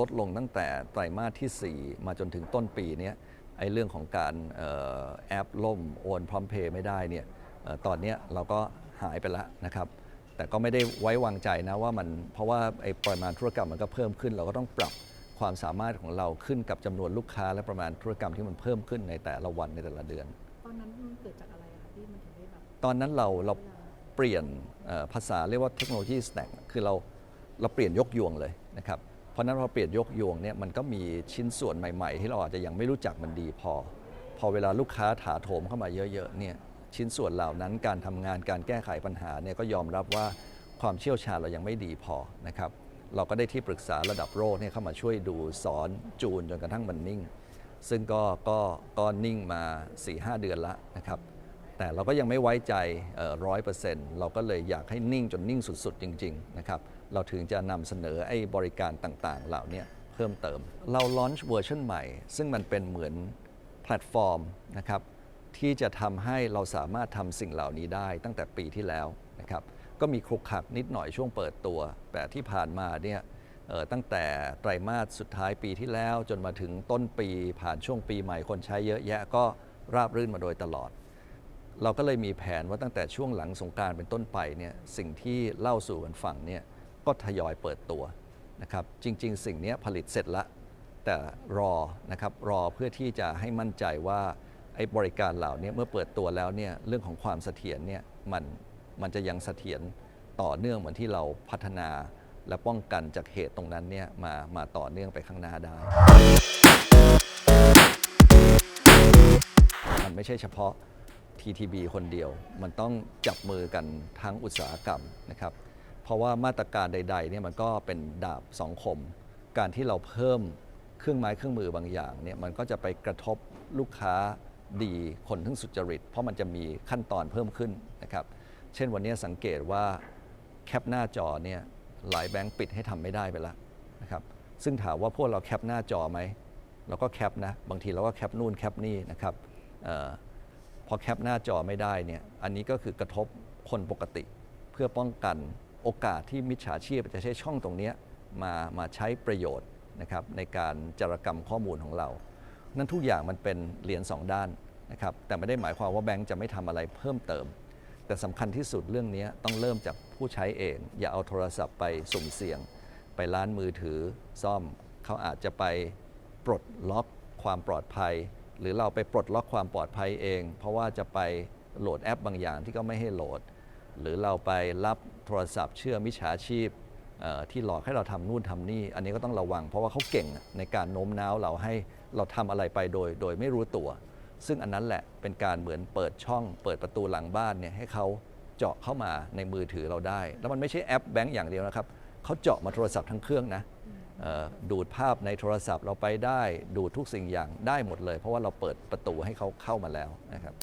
ลดลงตั้งแต่ไตรมาสที่ 4 มาจนถึงต้นปีนี้ไอ้เรื่องของการออแอปล่มโอนพร้อมเพย์ไม่ได้เนี่ยออตอนนี้เราก็หายไปแล้วนะครับ แต่ก็ไม่ได้ไว้วางใจนะว่ามันเพราะว่าไอ้ปริมาณธุรกรรมมันก็เพิ่มขึ้น เราก็ต้องปรับความสามารถของเราขึ้นกับจำนวนลูกค้าและประมาณธุรกรรมที่มันเพิ่มขึ้นในแต่ละวันในแต่ละเดือน ตอนนั้นมันเกิดจากอะไรอะที่มันถึงได้แบบตอนนั้นเราเราเปลี่ยนภาษาเรียกว่าเทคโนโลยีสแต็กคือเราเราเปลี่ยนยกยวงเลยนะครับ เพราะนั้นพอเปลี่ยนยกยวงเนี่ยมันก็มีชิ้นส่วนใหม่ ๆ ที่เราอาจจะยังไม่รู้จักมันดีพอ พอเวลาลูกค้าถาโถมเข้ามาเยอะๆเนี่ยชิ้นส่วนเหล่านั้นการทำงานการแก้ไขปัญหาเนี่ยก็ยอมรับว่าความเชี่ยวชาญเรายังไม่ดีพอนะครับเราก็ได้ที่ปรึกษาระดับโลกเนี่ยเข้ามาช่วยดูสอนจูนจนกระทั่งมันนิ่ง ซึ่งก็ก็ก็นิ่งมา 4-5 เดือนล้วนะครับ แต่เราก็ยังไม่ไว้ใจร้อยเปอร์เซ็นต์เราก็เลยอยากให้นิ่งจนนิ่งสุด ๆ จริง ๆ นะครับ เราถึงจะนำเสนอไอ้บริการต่าง ๆ เหล่านี้เพิ่มเติม เราลอนช์เวอร์ชันใหม่ ซึ่งมันเป็นเหมือนแพลตฟอร์มนะครับที่จะทำให้เราสามารถทำสิ่งเหล่านี้ได้ตั้งแต่ปีที่แล้วนะครับก็มีครุกคลักนิดหน่อยช่วงเปิดตัว แต่ที่ผ่านมาเนี่ยตั้งแต่ไตรมาสสุดท้ายปีที่แล้ว จนมาถึงต้นปีผ่านช่วงปีใหม่คนใช้เยอะแยะก็ราบรื่นมาโดยตลอด เราก็เลยมีแผนว่าตั้งแต่ช่วงหลังสงการเป็นต้นไปเนี่ยสิ่งที่เล่าสู่กันฟังเนี่ยก็ทยอยเปิดตัวนะครับจริง ๆ สิ่งนี้ผลิตเสร็จละแต่รอนะครับรอเพื่อที่จะให้มั่นใจว่าไอ้บริการเหล่านี้เมื่อเปิดตัวแล้วเนี่ยเรื่องของความเสถียรเนี่ยมันมันจะยังเสถียรต่อเนื่องเหมือนที่เราพัฒนาและป้องกันจากเหตุตรงนั้นเนี่ยมามาต่อเนื่องไปข้างหน้าได้ มันไม่ใช่เฉพาะ TTB คนเดียว มันต้องจับมือกันทั้งอุตสาหกรรมนะครับ เพราะว่ามาตรการใดๆเนี่ยมันก็เป็นดาบสองคม การที่เราเพิ่มเครื่องไม้เครื่องมือบางอย่างเนี่ยมันก็จะไปกระทบลูกค้าดีคนทั้งสุจริต เพราะมันจะมีขั้นตอนเพิ่มขึ้นนะครับ เช่นวันนี้สังเกตว่าแคปหน้าจอเนี่ยหลายแบงก์ปิดให้ทำไม่ได้ไปแล้วนะครับซึ่งถามว่าพวกเราแคปหน้าจอไหมเราก็แคปนะ บางทีเราก็แคปนู่นแคปนี่นะครับ พอแคปหน้าจอไม่ได้เนี่ยอันนี้ก็คือกระทบคนปกติ เพื่อป้องกันโอกาสที่มิจฉาชีพจะใช้ช่องตรงนี้มามาใช้ประโยชน์นะครับในการจารกรรมข้อมูลของเรา นั่นทุกอย่างมันเป็นเหรียญสองด้านนะครับแต่ไม่ได้หมายความว่าแบงก์จะไม่ทำอะไรเพิ่มเติม แต่สำคัญที่สุดเรื่องนี้ต้องเริ่มจากผู้ใช้เอง อย่าเอาโทรศัพท์ไปสุ่มเสี่ยง ไปร้านมือถือซ่อม เขาอาจจะไปปลดล็อกความปลอดภัย หรือเราไปปลดล็อกความปลอดภัยเอง เพราะว่าจะไปโหลดแอปบางอย่างที่ก็ไม่ให้โหลด หรือเราไปรับโทรศัพท์เชื่อมิจฉาชีพที่หลอกให้เราทำนู่นทำนี่ อันนี้ก็ต้องระวัง เพราะว่าเขาเก่งในการโน้มน้าวเราให้เราทำอะไรไปโดย โดยไม่รู้ตัว ซึ่งอันนั้นแหละเป็นการเหมือนเปิดช่อง เปิดประตูหลังบ้านเนี่ยให้เขาเจาะเข้ามาในมือถือเราได้ แล้วมันไม่ใช่แอปแบงก์อย่างเดียวนะครับเขาเจาะมาโทรศัพท์ทั้งเครื่องนะ ดูดภาพในโทรศัพท์เราไปได้ ดูดทุกสิ่งอย่างได้หมดเลย เพราะว่าเราเปิดประตูให้เขาเข้ามาแล้วนะครับ